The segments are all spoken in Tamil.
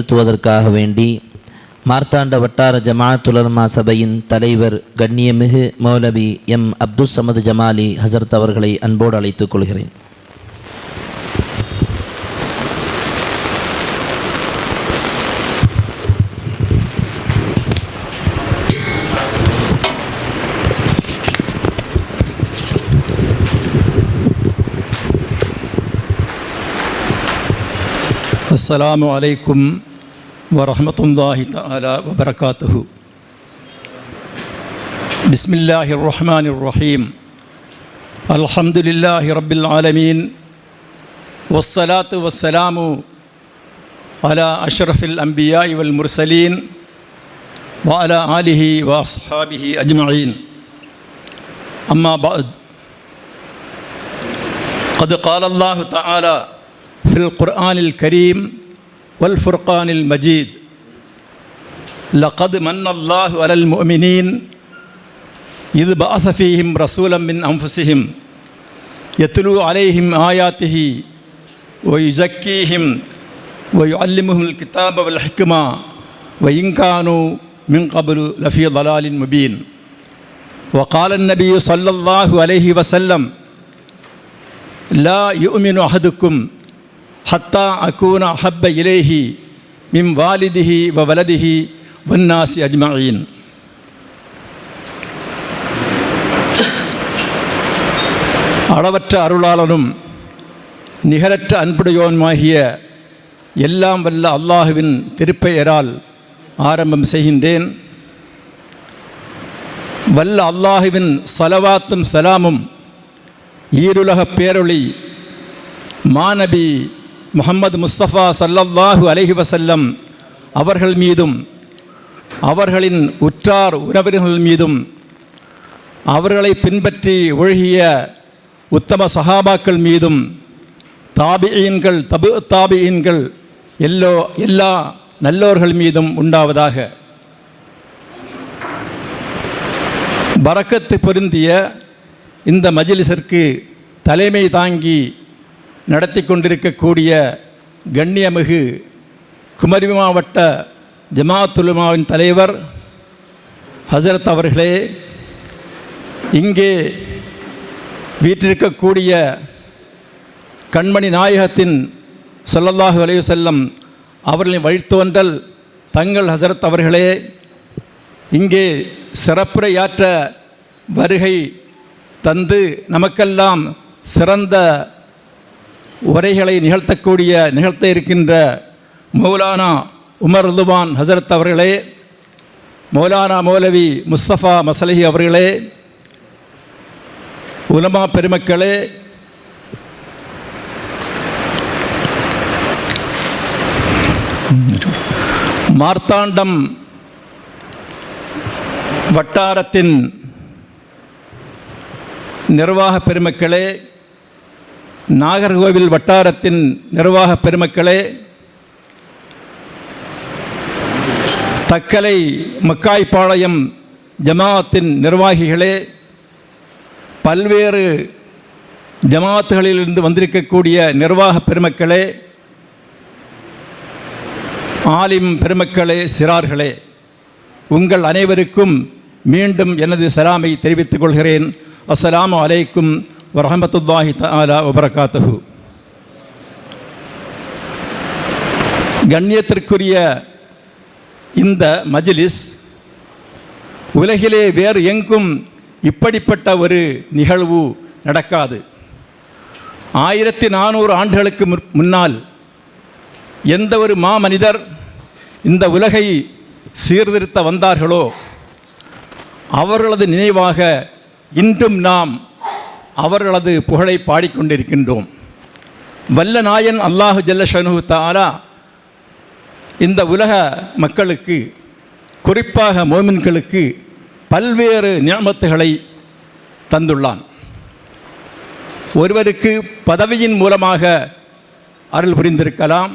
நிலைநிறுத்துவதற்காக வேண்டி மார்த்தாண்ட வட்டார ஜமாத்துலர்மா சபையின் தலைவர் கண்ணியமிகு மௌலவி எம் அப்துஸ் சமது ஜமாலி ஹசரத் அவர்களை அன்போடு அழைத்துக் கொள்கிறேன் السلام عليكم വറഹമത്തല്ലാഹി തആല വബറകാതുഹു. ബിസ്മില്ലാഹിർ റഹ്മാനിർ റഹീം അൽഹംദുലില്ലാഹി റബ്ബിൽ ആലമീൻ. വസ്സലാത്തു വസ്സലാമു അല അഷ്റഫിൽ അംബിയായി വൽ മുർസലീൻ വഅല ആലിഹി വഅസ്ഹാബിഹി അജ്മഈൻ. അമ്മാ ബഅദ്. ഖദ് ഖാല അല്ലാഹു തആല ഫിൽ ഖുർആനിൽ കരീം والفرقان المجيد. لقد من الله على المؤمنين إذ بعث فيهم رسولا من أنفسهم يتلو عليهم آياته ويزكيهم ويعلمهم الكتاب والحكمة وإن كانوا من قبل لفي ضلال مبين. وقال النبي صلى الله عليه وسلم لا يؤمن أحدكم ஹத்தா அக்கூன ஹப்ப இலேஹி மிம் வாலிதிஹி வ வலதிஹி வன்னாசி அஜ்மயின் அளவற்ற அருளாளனும் நிகரற்ற அன்புடையோனுமாகிய எல்லாம் வல்ல அல்லாஹுவின் திருப்பெயரால் ஆரம்பம் செய்கின்றேன். வல்ல அல்லாஹுவின் சலவாத்தும் சலாமும் ஈருலகப் பேரொளி மாநபி முகமது முஸ்தபா சல்லல்லாஹு அலஹி வசல்லம் அவர்கள் மீதும் அவர்களின் உற்றார் உறவினர்கள் மீதும் அவர்களை பின்பற்றி ஒழுகிய உத்தம சஹாபாக்கள் மீதும் தாபியின்கள் தபு தாபியன்கள் எல்லோ எல்லா நல்லோர்கள் மீதும் உண்டாவதாக. பறக்கத்து பொருந்திய இந்த மஜிலிசிற்கு தலைமை தாங்கி நடத்தி கொண்டிருக்கக்கூடிய கண்ணியமிகு குமரி மாவட்ட ஜமாத்துலுமாவின் தலைவர் ஹசரத் அவர்களே இங்கே வீற்றிருக்கக்கூடிய கண்மணி நாயகத்தின் சொல்லல்லாஹு அலைஹி செல்லம் அவர்களின் வழித்தோன்றல் தங்கள் ஹசரத் அவர்களே இங்கே சிறப்புரையாற்ற வருகை தந்து நமக்கெல்லாம் சிறந்த உரைகளை நிகழ்த்தக்கூடிய நிகழ்த்த இருக்கின்ற மௌலானா உமர் ருதுவான் ஹசரத் அவர்களே மௌலானா மௌலவி முஸ்தபா மசலஹி அவர்களே உலமா பெருமக்களே மார்த்தாண்டம் வட்டாரத்தின் நிர்வாக பெருமக்களே நாகர்கோவில் வட்டாரத்தின் நிர்வாக பெருமக்களே தக்கலை மக்காய்ப்பாளையம் ஜமாத்தின் நிர்வாகிகளே பல்வேறு ஜமாத்துகளிலிருந்து வந்திருக்கக்கூடிய நிர்வாக பெருமக்களே ஆலிம் பெருமக்களே சிறார்களே உங்கள் அனைவருக்கும் மீண்டும் எனது சலாமை தெரிவித்துக் கொள்கிறேன். அஸ்ஸலாமு அலைக்கும் வரஹமத்துல்லாஹி தாலா வபரகாத்துஹு கண்ணியத்திற்குரிய இந்த மஜ்லிஸ் உலகிலே வேறு எங்கும் இப்படிப்பட்ட ஒரு நிகழ்வு நடக்காது ஆயிரத்தி நானூறு ஆண்டுகளுக்கு முன்னால் எந்த ஒரு மாமனிதர் இந்த உலகை சீர்திருத்த வந்தார்களோ அவர்களது நினைவாக இன்றும் நாம் அவர்களது புகழை பாடிக்கொண்டிருக்கின்றோம். வல்ல நாயன் அல்லாஹு ஜல்லஷனு தாலா இந்த உலக மக்களுக்கு குறிப்பாக மோமின்களுக்கு பல்வேறு நியமத்துகளை தந்துள்ளான். ஒருவருக்கு பதவியின் மூலமாக அருள் புரிந்திருக்கலாம்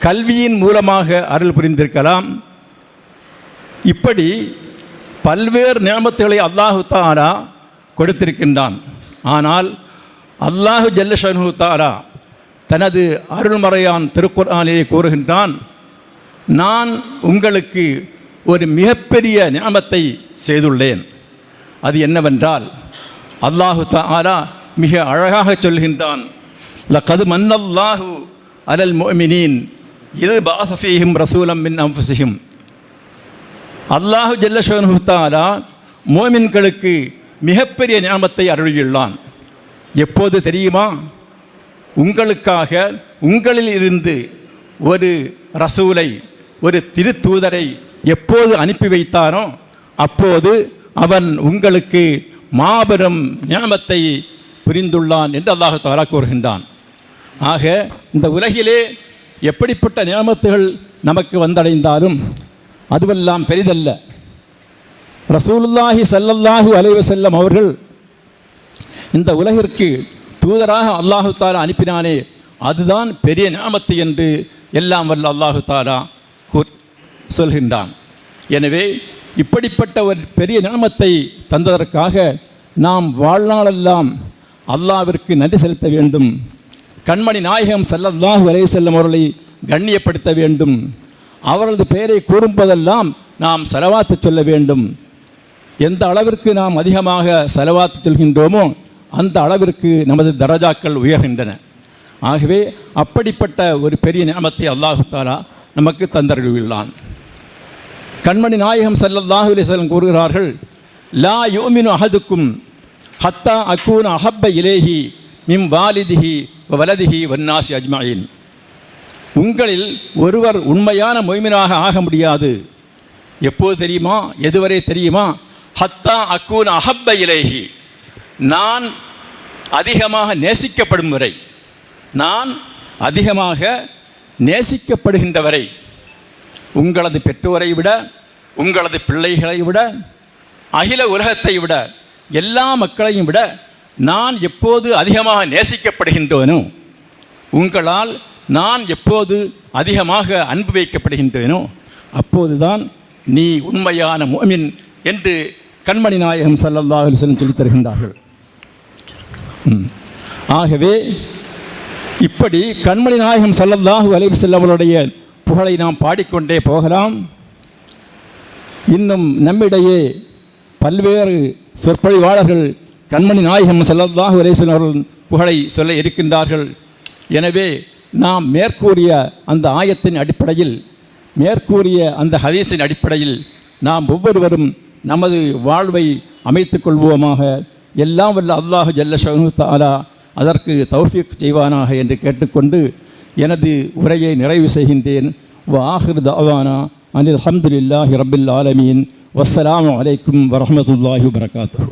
கல்வியின் மூலமாக அருள் புரிந்திருக்கலாம். இப்படி பல்வேறு நியமத்துகளை அல்லாஹு தாலா கொடுத்திருக்கின்றான். ஆனால் அல்லாஹு ஜல்லஷனு தாரா தனது அருள்மறையான் திருக்குறானிலே கூறுகின்றான் நான் உங்களுக்கு ஒரு மிகப்பெரிய ஞாபத்தை செய்துள்ளேன். அது என்னவென்றால் அல்லாஹு தாரா மிக அழகாக சொல்கின்றான் லக்கது மன்னல்லாஹு அலல் மோமினின் இது பாசஃபீஹிம் ரசூலம் மின் அன்ஃபுஸிஹிம். அல்லாஹு ஜல்லஷனு தாரா மோமின்களுக்கு மிகப்பெரிய ஞாபத்தை அருளியுள்ளான். எப்போது தெரியுமா? உங்களுக்காக உங்களில் இருந்து ஒரு ரசூலை ஒரு திருத்தூதரை எப்போது அனுப்பி வைத்தானோ அப்போது அவன் உங்களுக்கு மாபெரும் ஞாபத்தை புரிந்துள்ளான் என்று அல்லாஹ் தாலா கூறுகின்றான். ஆக இந்த உலகிலே எப்படிப்பட்ட நியமத்துகள் நமக்கு வந்தடைந்தாலும் அதுவெல்லாம் பெரிதல்ல. ரசூலுல்லாஹி சல்லல்லாஹு அலைஹி வஸல்லம் அவர்கள் இந்த உலகிற்கு தூதராக அல்லாஹு தாலா அனுப்பினானே அதுதான் பெரிய ஞாபத்து என்று எல்லாம் வல்ல அல்லாஹு தாலா சொல்கின்றான். எனவே இப்படிப்பட்ட ஒரு பெரிய ஞாபத்தை தந்ததற்காக நாம் வாழ்நாளெல்லாம் அல்லாவிற்கு நன்றி செலுத்த வேண்டும். கண்மணி நாயகம் செல்லல்லாஹு அலைஹி செல்லும் அவர்களை கண்ணியப்படுத்த வேண்டும். அவரது பெயரை கூறும்போதெல்லாம் நாம் செலவாத்து சொல்ல வேண்டும். எந்த அளவிற்கு நாம் அதிகமாக செலவாத்து செல்கின்றோமோ அந்த அளவிற்கு நமது தரஜாக்கள் உயர்கின்றன. ஆகவே அப்படிப்பட்ட ஒரு பெரிய நியமத்தை அல்லாஹு தாலா நமக்கு தந்தருள்ளான் கண்மணி நாயகம் ஸல்லல்லாஹு அலைஹி கூறுகிறார்கள் லா யோமினு அஹதுக்கும் ஹத்தா அக்கூன் அஹப்ப இலேஹி மிம் வாலிதிஹி வலதிஹி வன்னாசி அஜ்மாயின். உங்களில் ஒருவர் உண்மையான மொய்மினாக ஆக முடியாது. எப்போது தெரியுமா? எதுவரை தெரியுமா? ஹத்தா அக்கூன் அஹப்ப இலேஹி. நான் அதிகமாக நேசிக்கப்படும் வரை நான் அதிகமாக நேசிக்கப்படுகின்ற வரை உங்களது பெற்றோரை விட உங்களது பிள்ளைகளை விட அகில உலகத்தை விட எல்லா மக்களையும் விட நான் எப்போது அதிகமாக நேசிக்கப்படுகின்றேனோ உங்களால் நான் எப்போது அதிகமாக அன்பு வைக்கப்படுகின்றேனோ அப்போதுதான் நீ உண்மையான மோமின் என்று கண்மணி நாயகம் ஸல்லல்லாஹு அலைஹி வஸல்லம் தருகின்றார்கள். ம். ஆகவே இப்படி கண்மணி நாயகம் ஸல்லல்லாஹு அலைஹி வஸல்லம் புகழை நாம் பாடிக்கொண்டே போகலாம். இன்னும் நம்மிடையே பல்வேறு சொற்பொழிவாளர்கள் கண்மணி நாயகம் ஸல்லல்லாஹு அலைஹி அவர்கள் புகழை சொல்ல இருக்கின்றார்கள். எனவே நாம் மேற்கூறிய அந்த ஆயத்தின் அடிப்படையில் மேற்கூறிய அந்த ஹதீஸின் அடிப்படையில் நாம் ஒவ்வொருவரும் நமது வாழ்வை அமைத்து கொள்வோமாக. எல்லாம் வல்ல அல்லாஹ் ஜல்ல ஷஹனு தாலா அதற்கு தௌஃபிக் செய்வானாக என்று கேட்டுக்கொண்டு எனது உரையை நிறைவு செய்கின்றேன். வாஹிர் ஆஹிர் தாவானா அனில் அஹமதுல்லாஹி ரபில் ஆலமீன். வஸ்ஸலாம் அலைக்கும் வரமத்துல்லாஹி வபரகாத்துஹு.